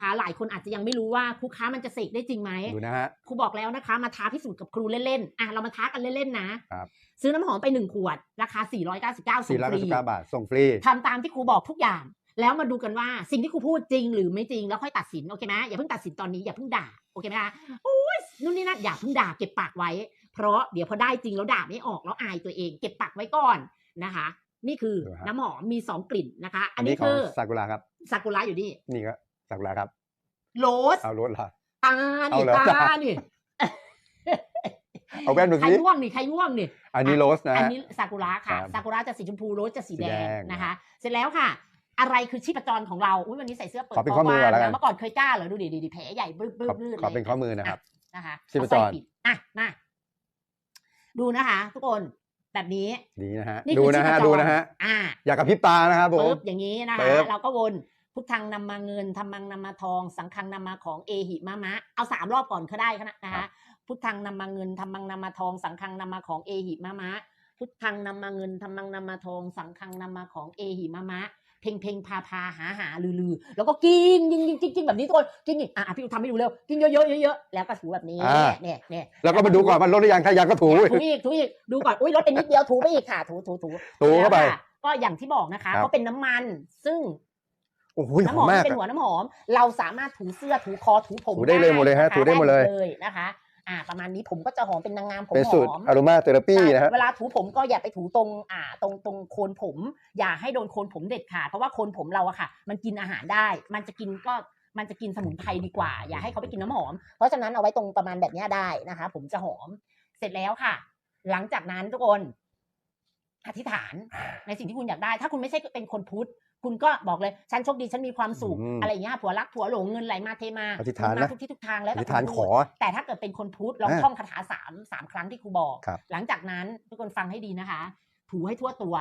คะหลายคนอาจจะยังไม่รู้ว่าครูค้ามันจะเสกได้จริงไหมดูนะฮะครูบอกแล้วนะคะ มาท้าพิสูจน์กับครูเล่นๆอะเรามาท้ากันเล่นๆนะครับซื้อน้ำหอมไปหนึ่งขวด ราคา 499ส่งฟรี499บาทส่งฟรีทำตามที่ครูบอกทุกอย่าง แล้วมาดูกันว่าสิ่งที่ครูพูดจริงหรือไม่จริงแล้วค่อยตัดสินโอเคไหมอย่าเพิ่งตัดสินตอนนี้อย่าเพิ่งด่าโอเคไหมคะโอ้ยนู่นนี่นั่นอย่าเพิ่งด่าเก็บปากไว้ เพราะเดี๋ยวพอได้จริงแล้วด่าไม่ออกแล้วอายตัวเอง เก็บปากไว้ก่อนนะคะนี่คือดูครับน้ำหอมมีสองกลิ่นนะคะ อัอันนนี้นี้ขอคืงอซากุระครับซากุระอยู่นี่นี่ก็ซากุระครับ โรสเอารถละตาเอานี่เหรอตานี่เอาแว่นดูใครสิง่วงนี่ใครง่วงนี่อันนี้โรสนะอันฮะนี้ซากุระค่ะครับซากุระจะสีชมพูโรสจะสีแดสีแดงงนะคะ เสร็จแล้วค่ะ อะไรคือชีพจรของเราอุ้ยวันนี้ใส่เสื้อเปิดขอเป็นคข้อมือก่อนแล้วกันเมื่อก่อนเคยกล้าเหรอดูดิดิดิแผลใหญ่บึ้บบึ้ขบอบึ้บขอเป็นข้อมือนะครับนะคะชีพจรเอาใส่ปิดอะมาดูนะคะ ทุกคนแบบนี้นี่นะฮะนี่ดูคือนะฮะชีพจรดูนะฮะ อ่า อย่ากระพริบตานะครับผมปึ๊บอย่างนี้นะคะปึ๊บเราก็วน พุทธังนำมาเงินธรรมังนำมาทอง สังฆังนำมาของเอหิมะมะ เอาสามรอบก่อนก็ได้นะนะคะ พุทธังนำมาเงินธรรมังนำมาทอง สังฆังนำมาของเอหิมะมะ พุทธังนำมาเงินธรรมังนำมาทอง สังฆังนำมาของเอหิมะมะ เพ่งเพ่งพาพาหาหาลือลือแล้วก็กินกินกินกินกินแบบนี้ทุกคนกินอีกอะอะพี่อูทำให้ดูเร็วกินเยอะเยอะเยอะๆแล้วก็ถูแบบนี้อ่าเนี่ยเนี่ยแล้วก็มาดูก่อนมันลดหรือยังถ้ายังก็ถูถูอีกถูอีกดูก่อนอุ้ยลดไปนิดเดียวถูไปอีกค่ะ ถูถูถูถูเข้าไปแล้วค่ะก็อย่างที่บอกนะคะครับเขาเป็นน้ำมันซึ่ง โอ้โหหน้ำอหมอมมากที่เป็นหัวน้ำหอม เราสามารถถูเสื้อถูคอถูผมถูได้เลยหมดเลยฮะนคถูได้หมดเลยเลยนะคะอ่าประมาณนี้ผมก็จะหอมเป็นนางงามผมเป็นหสูตรอมอ r รมาเทอราปีนะฮะเวลาถูผมก็อย่าไปถูตรงอ่าตรงตรงโคนผม อย่าให้โดนโคนผมเด็ดขาดเพราะว่าโคนผมเราอะค่ะ มันกินอาหารได้ มันจะกินก็มันจะกินสมุนไพรดีกว่า อย่าให้เขาไปกินน้ำหอม เพราะฉะนั้นเอาไว้ตรงประมาณแบบเนี้ยได้นะคะ ผมจะหอมเสร็จแล้วค่ะ หลังจากนั้นทุกคน อธิษฐานในสิ่งที่คุณอยากได้ ถ้าคุณไม่ใช่เป็นคนพุทธคุณก็บอกเลยฉันโชคดีฉันมีความสุขอืมอะไรอย่างเงี้ยผัวรักผัวหลงเงินไหลมาเทมาอธิษฐานเงินะมาทุกที่ทุกทางแล้วอแต่ธิษฐานคุณขพูอดแต่ถ้าเกิดเป็นคนพุทธลองอ่าท่องคาถาสามสามครั้งที่ครูบอกครับหลังจากนั้นทุกคนฟังให้ดีนะคะ ถูให้ทั่วตัว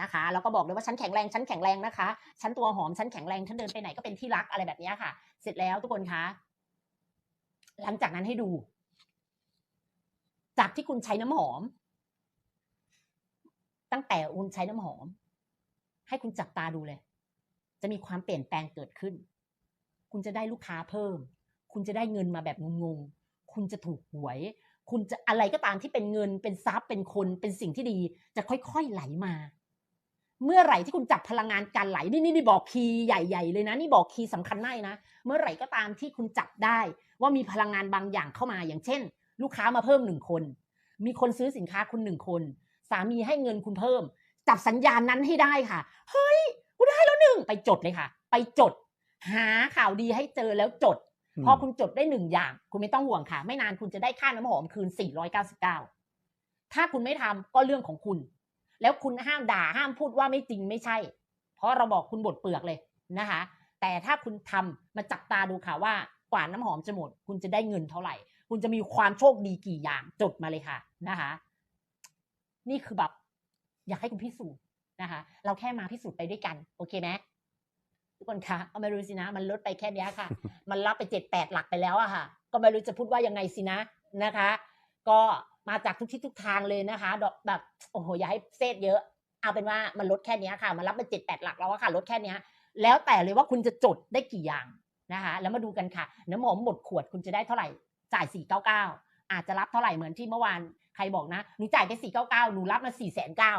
นะคะแล้วก็บอกเลยว่าฉันแข็งแรงฉันแข็งแรงนะคะฉันตัวหอมฉันแข็งแรงฉันเดินไปไหนก็เป็นที่รักอะไรแบบเนี้ยค่ะ เสร็จแล้วทุกคนคะหลังจากนั้นให้ดู จากที่คุณใช้น้ำหอมตั้ง แต่คุณใช้น้ำหอม ให้คุณจับตาดูเลย จะมีความเปลี่ยนแปลงเกิดขึ้น คุณจะได้ลูกค้าเพิ่ม คุณจะได้เงินมาแบบงงๆ คุณจะถูกหวย คุณจะอะไรก็ตามที่เป็นเงิน เป็นทรัพย์เป็นคนเป็นสิ่งที่ดี จะค่อยๆไหลมา เมื่อไหร่ที่คุณจับพลังงานการไหลนี่นี่นี่บอกคีย์ใหญ่ ๆ เลยนะ นี่บอกคีย์สำคัญมากนะ เมื่อไหร่ก็ตามที่คุณจับได้ ว่ามีพลังงานบางอย่างเข้ามาอย่างเช่น ลูกค้ามาเพิ่มหนึ่งคน มีคนซื้อสินค้าคุณหนึ่งคน สามีให้เงินคุณเพิ่ม จับสัญญาณนั้นให้ได้ค่ะ เฮ้ยกูได้แล้วหนึ่งไปจดเลยค่ะ ไปจด หาข่าวดีให้เจอแล้วจดอืมพอคุณจดได้หนึ่งอย่าง คุณไม่ต้องห่วงค่ะ ไม่นานคุณจะได้ค่าน้ำหอมคืน 499 ถ้าคุณไม่ทำก็เรื่องของคุณ แล้วคุณห้ามด่าห้ามพูดว่าไม่จริงไม่ใช่ เพราะเราบอกคุณบดเปลือกเลยนะคะ แต่ถ้าคุณทำมาจับตาดูค่ะว่ากว่าน้ำหอมจะหมด คุณจะได้เงินเท่าไหร่ คุณจะมีความโชคดีกี่อย่างจดมาเลยค่ะนะคะ นี่คือแบบอยากให้คุณพิสูจน์นะคะ เราแค่มาพิสูจน์ไปด้วยกัน โอเคไหมทุกคนคะก็ไม่รู้สินะ มันลดไปแค่เนี้ยค่ะ มันรับไปเจ็ดแปดหลักไปแล้วอะค่ะ ก็ไม่รู้จะพูดว่ายังไงสินะนะคะ ก็มาจากทุกทิศทุกทางเลยนะคะดอกแบบโอ้โหอย่าให้เซตเยอะ เอาเป็นว่ามันลดแค่เนี้ยค่ะ มันรับไปเจ็ดแปดหลักแล้วอะค่ะลดแค่เนี้ยแล้วแต่เลยว่าคุณจะจดได้กี่อย่างนะคะ แล้วมาดูกันค่ะ น้ำหอมหมดขวดคุณจะได้เท่าไหร่จ่ายสี่เก้าเก้าอาจจะรับเท่าไหร่เหมือนที่เมื่อวาน ใครบอกนะหนูจ่ายไปสี่เก้าเก้าหนูรับมาสี่แสนเก้า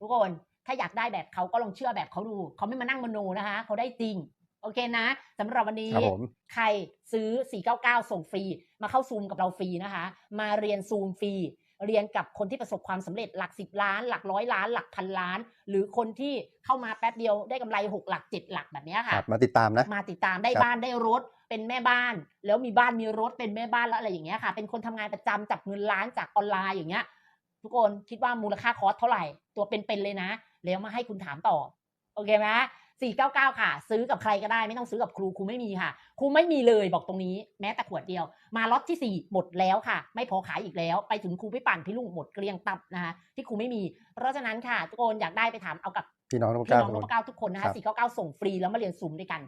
ทุกคนถ้าอยากได้แบบเขาก็ลองเชื่อแบบเขาดูเขาไม่มานั่งมโนนะคะเขาได้จริงโอเคนะสำหรับวันนี้ครับผมใครซื้อ 499 ส่งฟรี มาเข้าซูมกับเราฟรีนะคะ มาเรียนซูมฟรี เรียนกับคนที่ประสบความสำเร็จหลัก 10 ล้าน หลักร้อยล้าน หลักพันล้าน หรือคนที่เข้ามาแป๊บเดียวได้กำไร 6 หลัก 7 หลักแบบเนี้ยคค่ะรับมาติดตามนะ มาติดตามได้ครับบ้านได้รถเป็นแม่บ้าน แล้วมีบ้านมีรถเป็นแม่บ้านแล้วอะไรอย่างเงี้ยค่ะ เป็นคนทำงานประจำจับเงินล้านจากออนไลน์อย่างเงี้ย ทุกคนคิดว่ามูลค่าคอร์สเท่าไหร่ ตัวเป็นๆเลยนะ แล้วมาให้คุณถามต่อ โอเคไหม สี่เก้าเก้าค่ะ ซื้อกับใครก็ได้ไม่ต้องซื้อกับครูครูไม่มีค่ะ ครูไม่มีเลยบอกตรงนี้แม้แต่ขวดเดียว มาล็อตที่สี่หมดแล้วค่ะ ไม่พอขายอีกแล้ว ไปถึงครูพี่ปั่นพี่ลุงหมดเกลี้ยงตับนะคะที่ครูไม่มี เพราะฉะนั้นค่ะทุกคนอยากได้ไปถามเอากับพี่น้องทุกพี่ท่านน้องนพเก้าทุกคนนะครัคะบสี่เก้าเก้าส่งฟรีแล้วมาเรียนซูมด้วยกัน